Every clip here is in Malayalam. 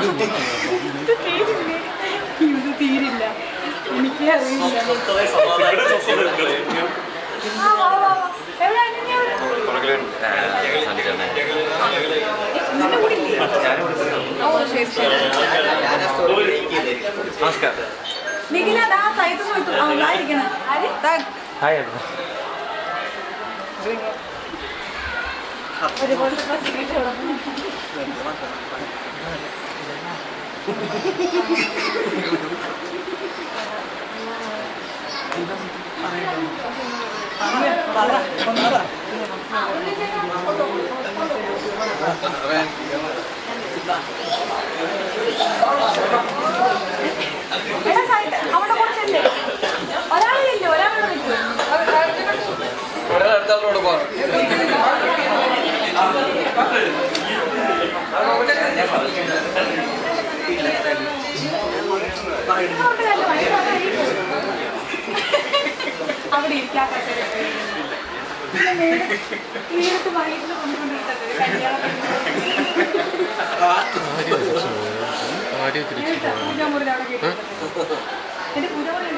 ഇത് തീരില്ലേ ഇത് തീരില്ല എനിക്ക് അറിയില്ല നിഖില സൈത്ത് പോയിട്ട് ആ ദാ ഇരിക്കണ ദാ ഹായ് ഒരുപാട് അവിടെ കുറച്ചല്ലേ ഒരാളില്ലേ ഒരാളെ വിളിക്കൂ അങ്ങോട്ട് കല്ല് മതി, അവിടെ ഇരിക്കാത്ത നേരത്തെ വൈകിട്ട് കല്യാണം എന്റെ പൂജാമുറി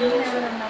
như thế nào